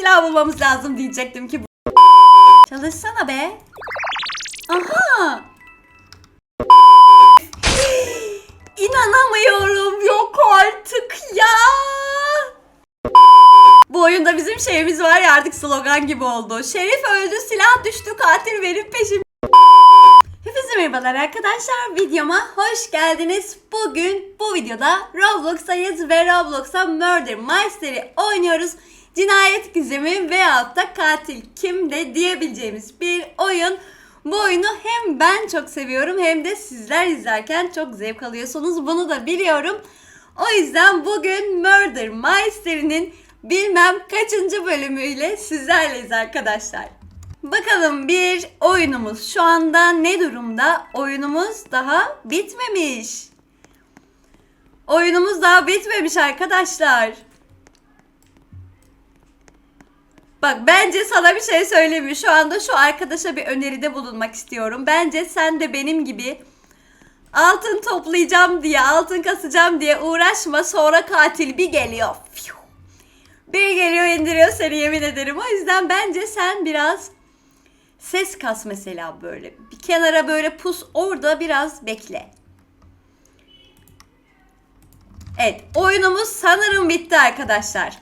silah bulmamız lazım diyecektim ki. Çalışsana be. Aha. İnanamıyorum. Yok artık ya. Bu oyunda bizim şeyimiz var ya artık slogan gibi oldu. Şerif öldü, silah düştü, katil benim peşim. Hepinize merhabalar arkadaşlar. Videoma hoş geldiniz. Bugün bu videoda Roblox'tayız ve Roblox'a Murder Mystery oynuyoruz. Cinayet gizemi veyahut da katil kimde diyebileceğimiz bir oyun. Bu oyunu hem ben çok seviyorum hem de sizler izlerken çok zevk alıyorsunuz. Bunu da biliyorum. O yüzden bugün Murder Mystery'nin bilmem kaçıncı bölümüyle sizlerleyiz arkadaşlar. Bakalım bir oyunumuz şu anda ne durumda? Oyunumuz daha bitmemiş. Oyunumuz daha bitmemiş arkadaşlar. Bak bence sana bir şey söyleyeyim mi? Şu anda şu arkadaşa bir öneride bulunmak istiyorum. Bence sen de benim gibi altın toplayacağım diye, altın kasacağım diye uğraşma. Sonra katil bir geliyor. Bir geliyor indiriyor seni yemin ederim. O yüzden bence sen biraz ses kas mesela böyle. Bir kenara böyle pus orada biraz bekle. Evet oyunumuz sanırım bitti arkadaşlar.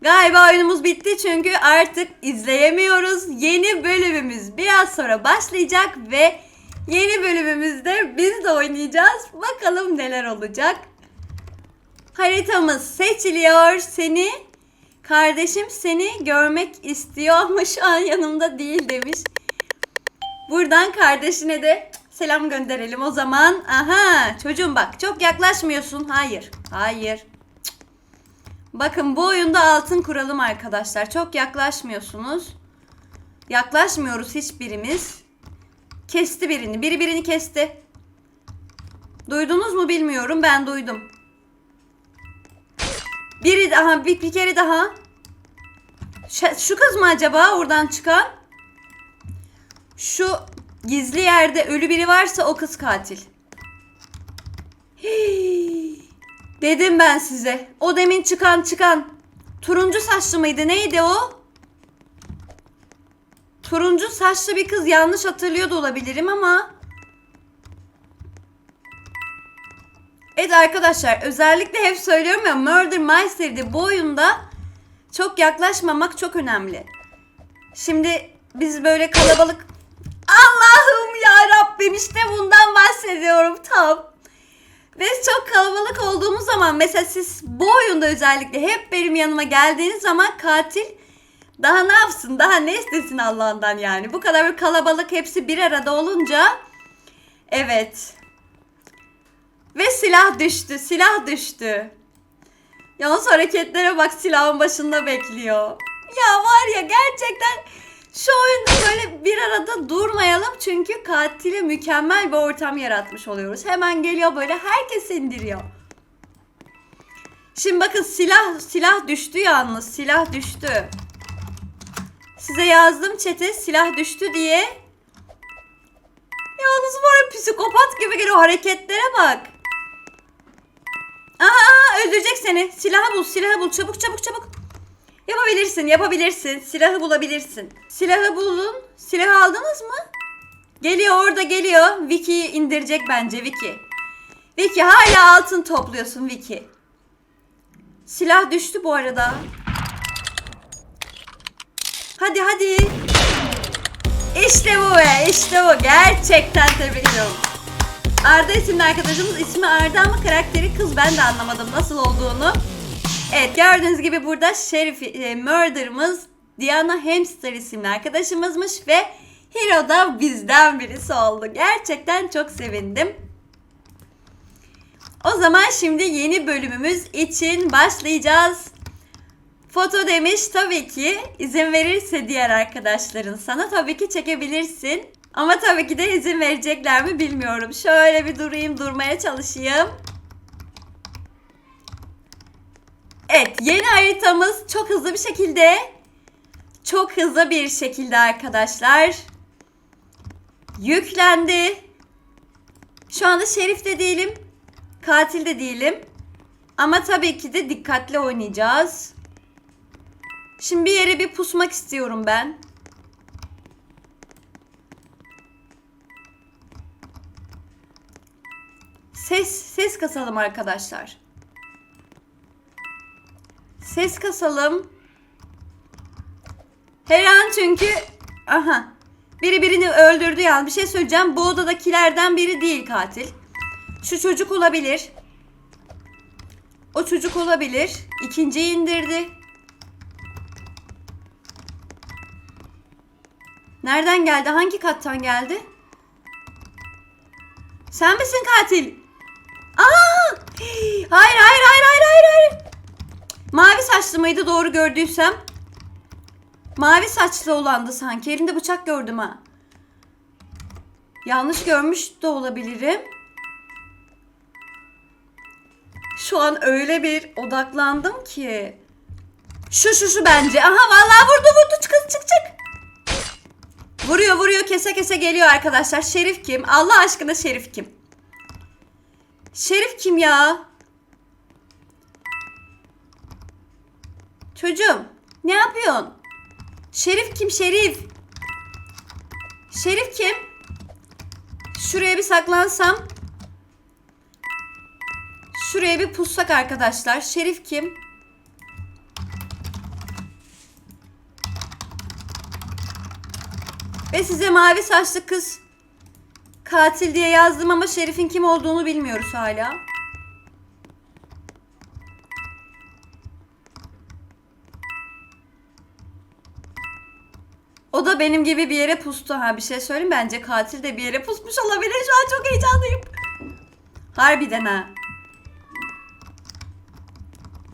Galiba oyunumuz bitti çünkü artık izleyemiyoruz. Yeni bölümümüz biraz sonra başlayacak ve yeni bölümümüzde biz de oynayacağız. Bakalım neler olacak. Haritamız seçiliyor. Seni kardeşim seni görmek istiyor ama şu an yanımda değil demiş. Buradan kardeşine de selam gönderelim o zaman. Aha çocuğum bak çok yaklaşmıyorsun. Hayır. Hayır. Bakın bu oyunda altın kuralım arkadaşlar. Çok yaklaşmıyorsunuz. Yaklaşmıyoruz hiçbirimiz. Kesti birini. Biri birini kesti. Duydunuz mu bilmiyorum. Ben duydum. Biri daha bir, bir kere daha. Şu kız mı acaba oradan çıkan? Şu gizli yerde ölü biri varsa o kız katil. Hii. Dedim ben size. O demin çıkan çıkan. Turuncu saçlı mıydı? Neydi o? Turuncu saçlı bir kız yanlış hatırlıyor da olabilirim ama. Evet arkadaşlar özellikle hep söylüyorum ya Murder Mystery'de bu oyunda çok yaklaşmamak çok önemli. Şimdi biz böyle kalabalık Allah'ım ya Rabbim işte bundan bahsediyorum tam. Biz çok kalabalık olduğumuz zaman mesela siz bu oyunda özellikle hep benim yanıma geldiğiniz zaman katil daha ne yapsın daha ne istesin Allah'ından yani. Bu kadar bir kalabalık hepsi bir arada olunca evet ve silah düştü. Silah düştü. Yalnız hareketlere bak silahın başında bekliyor. Ya var ya gerçekten şu oyunda böyle bir arada durmayalım çünkü katile mükemmel bir ortam yaratmış oluyoruz. Hemen geliyor böyle herkes indiriyor. Şimdi bakın silah silah düştü yalnız silah düştü. Size yazdım çete silah düştü diye. Yalnız var psikopat gibi geliyor hareketlere bak. Aha öldürecek seni. Silahı bul, silahı bul. Çabuk çabuk çabuk. Yapabilirsin, yapabilirsin. Silahı bulabilirsin. Silahı bulun. Silahı aldınız mı? Geliyor orada geliyor. Vicky'yi indirecek bence Vicky. Vicky hala altın topluyorsun Vicky. Silah düştü bu arada. Hadi hadi. İşte bu be, işte bu. Gerçekten tebrik ediyorum. Arda isimli arkadaşımız ismi Arda ama karakteri kız ben de anlamadım nasıl olduğunu. Evet gördüğünüz gibi burada Şerif e, Murder'ımız Diana Hamster isimli arkadaşımızmış ve Hero da bizden birisi oldu. Gerçekten çok sevindim. O zaman şimdi yeni bölümümüz için başlayacağız. Foto demiş tabii ki izin verirse diğer arkadaşların sana tabii ki çekebilirsin. Ama tabii ki de izin verecekler mi bilmiyorum. Şöyle bir durayım, durmaya çalışayım. Evet, yeni haritamız çok hızlı bir şekilde çok hızlı bir şekilde arkadaşlar yüklendi. Şu anda şerif de değilim, katil de değilim. Ama tabii ki de dikkatli oynayacağız. Şimdi bir yere bir pusmak istiyorum ben. Ses ses kasalım arkadaşlar. Ses kasalım. Her an çünkü aha biri birini öldürdü yani bir şey söyleyeceğim. Bu odadakilerden biri değil katil. Şu çocuk olabilir. O çocuk olabilir. İkinciyi indirdi. Nereden geldi? Hangi kattan geldi? Sen misin katil? Aa! Hayır hayır hayır hayır hayır hayır. Mavi saçlı mıydı doğru gördüysem? Mavi saçlı olandı sanki. Elinde bıçak gördüm ha. Yanlış görmüş de olabilirim. Şu an öyle bir odaklandım ki. Şu şu şu bence. Aha vallahi vurdu vurdu çık çık çık. Vuruyor vuruyor kese kese geliyor arkadaşlar. Şerif kim? Allah aşkına Şerif kim? Şerif kim ya? Çocuğum ne yapıyorsun? Şerif kim Şerif? Şerif kim? Şuraya bir saklansam. Şuraya bir pussak arkadaşlar. Şerif kim? Ve size mavi saçlı kız katil diye yazdım ama Şerif'in kim olduğunu bilmiyoruz hala. O da benim gibi bir yere pustu. Ha bir şey söyleyeyim bence katil de bir yere pusmuş olabilir. Şu an çok heyecanlıyım. Harbiden ha.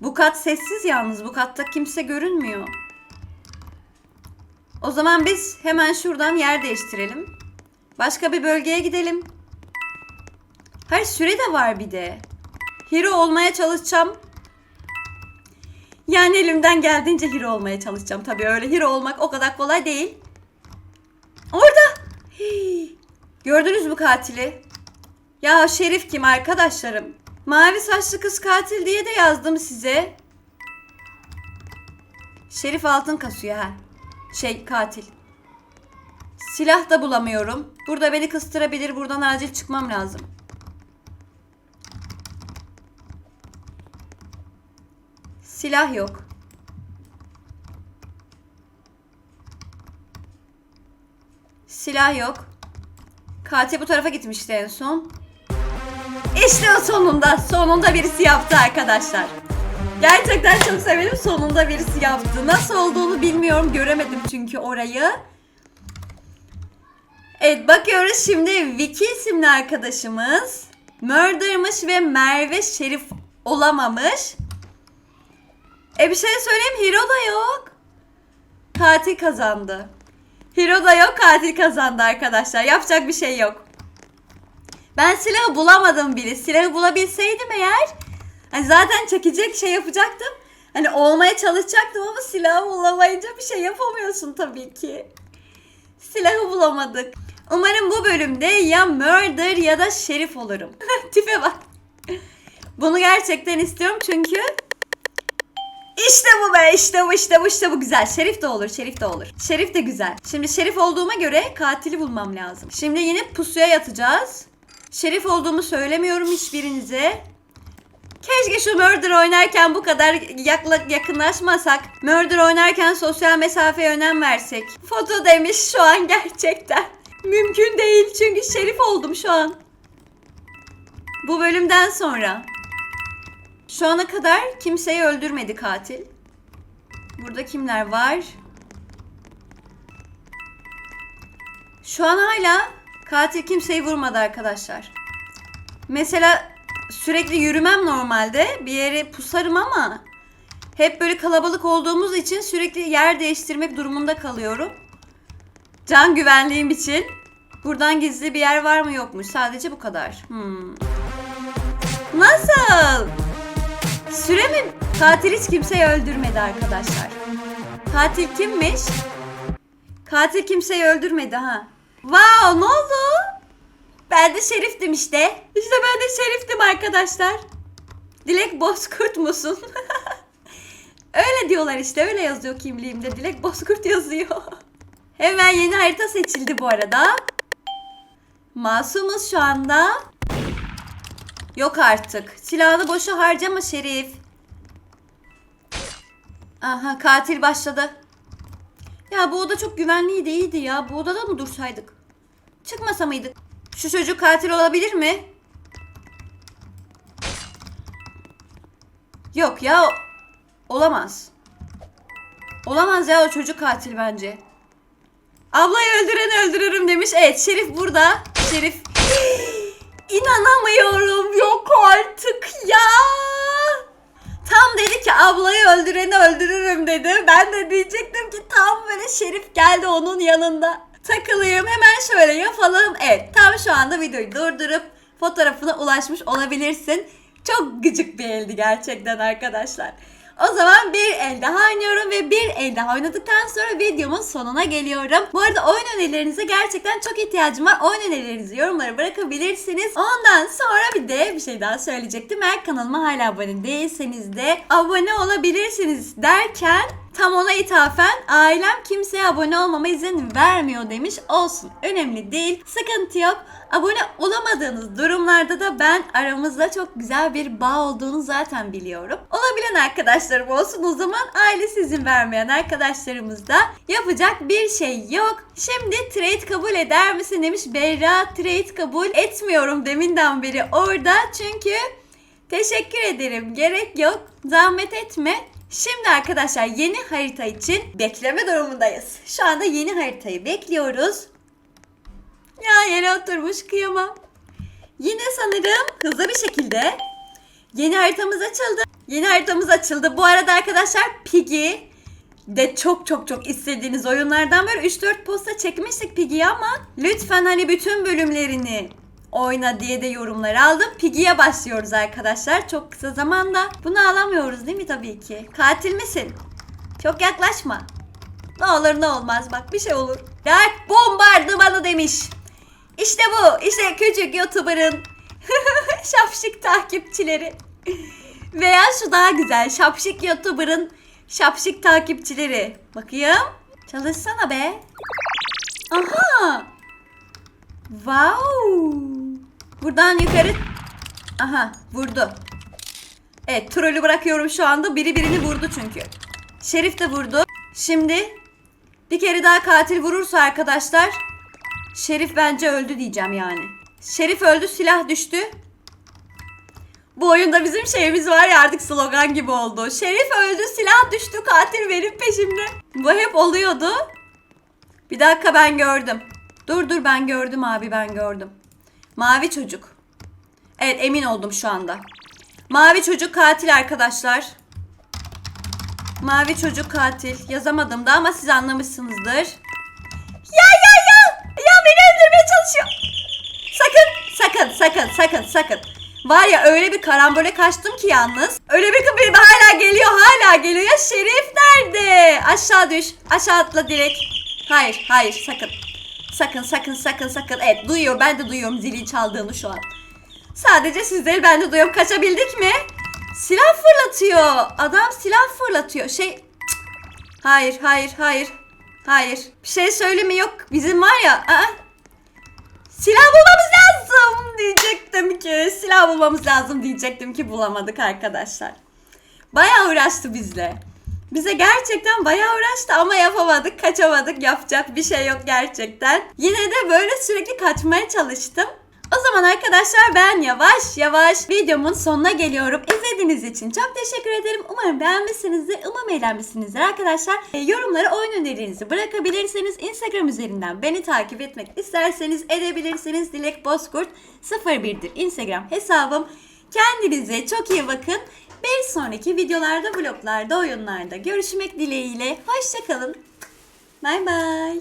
Bu kat sessiz yalnız. Bu katta kimse görünmüyor. O zaman biz hemen şuradan yer değiştirelim. Başka bir bölgeye gidelim. Hayır süre de var bir de. Hero olmaya çalışacağım. Yani elimden geldiğince hero olmaya çalışacağım. Tabii öyle hero olmak o kadar kolay değil. Orada. Gördünüz mü katili? Ya Şerif kim arkadaşlarım? Mavi saçlı kız katil diye de yazdım size. Şerif altın kasıyor ha. Şey katil. Silah da bulamıyorum. Burada beni kıstırabilir. Buradan acil çıkmam lazım. Silah yok. Silah yok. Katil bu tarafa gitmişti en son. İşte o sonunda. Sonunda birisi yaptı arkadaşlar. Gerçekten çok severim. Sonunda birisi yaptı. Nasıl olduğunu bilmiyorum. Göremedim çünkü orayı. Evet bakıyoruz şimdi Vicky isimli arkadaşımız murdermış ve Merve Şerif olamamış. E bir şey söyleyeyim Hero da yok. Katil kazandı. Hero da yok katil kazandı arkadaşlar. Yapacak bir şey yok. Ben silahı bulamadım bile. Silahı bulabilseydim eğer hani zaten çekecek şey yapacaktım. Hani olmaya çalışacaktım ama silahı bulamayınca bir şey yapamıyorsun tabii ki. Silahı bulamadık. Umarım bu bölümde ya murder ya da şerif olurum. Tipe bak. Bunu gerçekten istiyorum çünkü işte bu be işte bu işte bu işte bu güzel. Şerif de olur şerif de olur. Şerif de güzel. Şimdi şerif olduğuma göre katili bulmam lazım. Şimdi yine pusuya yatacağız. Şerif olduğumu söylemiyorum hiçbirinize. Keşke şu Murder oynarken bu kadar yakla, yakınlaşmasak. Murder oynarken sosyal mesafeye önem versek. Foto demiş şu an gerçekten. Mümkün değil çünkü şerif oldum şu an. Bu bölümden sonra. Şu ana kadar kimseyi öldürmedi katil. Burada kimler var? Şu an hala katil kimseyi vurmadı arkadaşlar. Mesela sürekli yürümem normalde. Bir yere pusarım ama hep böyle kalabalık olduğumuz için sürekli yer değiştirmek durumunda kalıyorum. Can güvenliğim için. Buradan gizli bir yer var mı yokmuş. Sadece bu kadar. Hmm. Nasıl? Süre mi? Katil hiç kimseyi öldürmedi arkadaşlar. Katil kimmiş? Katil kimseyi öldürmedi ha. Wow ne oldu? Ben de şeriftim işte. İşte ben de şeriftim arkadaşlar. Dilek Bozkurt musun? Öyle diyorlar işte öyle yazıyor kimliğimde. Dilek Bozkurt yazıyor. Hemen yeni harita seçildi bu arada. Masumuz şu anda. Yok artık. Silahını boşa harcama Şerif. Aha katil başladı. Ya bu oda çok güvenliydi iyiydi ya. Bu odada mı dursaydık? Çıkmasa mıydık? Şu çocuk katil olabilir mi? Yok ya. Olamaz. Olamaz ya o çocuk katil bence. Ablayı öldüreni öldürürüm demiş. Evet Şerif burada. Şerif. İnanamıyorum. Yok artık ya. Tam dedi ki ablayı öldüreni öldürürüm dedi. Ben de diyecektim ki tam böyle Şerif geldi onun yanında. Takılayım hemen şöyle yapalım. Evet tam şu anda videoyu durdurup fotoğrafına ulaşmış olabilirsin. Çok gıcık bir eldi gerçekten arkadaşlar. O zaman bir el daha oynuyorum ve bir el daha oynadıktan sonra videomun sonuna geliyorum. Bu arada oyun önerilerinize gerçekten çok ihtiyacım var. Oyun önerilerinizi yorumlara bırakabilirsiniz. Ondan sonra bir de bir şey daha söyleyecektim. Eğer kanalıma hala abone değilseniz de abone olabilirsiniz derken tam ona ithafen ailem kimseye abone olmama izin vermiyor demiş. Olsun önemli değil. Sıkıntı yok. Abone olamadığınız durumlarda da ben aramızda çok güzel bir bağ olduğunu zaten biliyorum. Olabilen arkadaşlarım olsun o zaman ailesi izin vermeyen arkadaşlarımız da yapacak bir şey yok. Şimdi trade kabul eder misin demiş Berra trade kabul etmiyorum deminden beri orada çünkü teşekkür ederim gerek yok zahmet etme. Şimdi arkadaşlar yeni harita için bekleme durumundayız. Şu anda yeni haritayı bekliyoruz. Ya yere oturmuş kıyamam. Yine sanırım hızlı bir şekilde yeni haritamız açıldı. Yeni haritamız açıldı. Bu arada arkadaşlar Piggy de çok çok çok istediğiniz oyunlardan böyle 3-4 posta çekmiştik Piggy'yi ama lütfen hani bütün bölümlerini oyna diye de yorumlar aldım. Piggy'ye başlıyoruz arkadaşlar. Çok kısa zamanda. Bunu alamıyoruz değil mi tabii ki? Katil misin? Çok yaklaşma. Ne olur ne olmaz bak bir şey olur. Dark bombardımanı demiş. İşte bu. İşte küçük YouTuber'ın şapşik takipçileri. Veya şu daha güzel. Şapşik YouTuber'ın şapşik takipçileri. Bakayım. Çalışsana be. Aha. Wow. Buradan yukarı. Aha vurdu. Evet trolü bırakıyorum şu anda. Biri birini vurdu çünkü. Şerif de vurdu. Şimdi bir kere daha katil vurursa arkadaşlar Şerif bence öldü diyeceğim yani. Şerif öldü silah düştü. Bu oyunda bizim şeyimiz var ya artık slogan gibi oldu. Şerif öldü silah düştü katil benim peşimde. Bu hep oluyordu. Bir dakika ben gördüm. Dur dur ben gördüm abi ben gördüm. Mavi çocuk. Evet emin oldum şu anda. Mavi çocuk katil arkadaşlar. Mavi çocuk katil. Yazamadım da ama siz anlamışsınızdır. Ya ya ya! Ya beni öldürmeye çalışıyor. Sakın, sakın, sakın, sakın, sakın. Var ya öyle bir karambole kaçtım ki yalnız. Öyle bir kapıyı hala geliyor, hala geliyor. Ya Şerif nerede? Aşağı düş, aşağı atla direkt. Hayır, hayır, sakın. Sakın, sakın, sakın, sakın. Evet, duyuyor. Ben de duyuyorum zili çaldığını şu an. Sadece siz değil, ben de duyuyorum. Kaçabildik mi? Silah fırlatıyor. Adam silah fırlatıyor. Şey... Cık. Hayır, hayır, hayır. Hayır. Bir şey söyleme yok. Bizim var ya. Aa, silah bulmamız lazım diyecektim ki. Silah bulmamız lazım diyecektim ki bulamadık arkadaşlar. Bayağı uğraştı bizle. Bize gerçekten bayağı uğraştı ama yapamadık, kaçamadık. Yapacak bir şey yok gerçekten. Yine de böyle sürekli kaçmaya çalıştım. O zaman arkadaşlar ben yavaş yavaş videomun sonuna geliyorum. İzlediğiniz için çok teşekkür ederim. Umarım beğenmişsinizdir. Umarım eğlenmişsinizdir arkadaşlar. E, yorumlara oyun önerilerinizi bırakabilirsiniz. Instagram üzerinden beni takip etmek isterseniz edebilirsiniz. Dilek Bozkurt 01'dir Instagram hesabım. Kendinize çok iyi bakın. Bir sonraki videolarda, vloglarda, oyunlarda görüşmek dileğiyle. Hoşçakalın. Bay bay.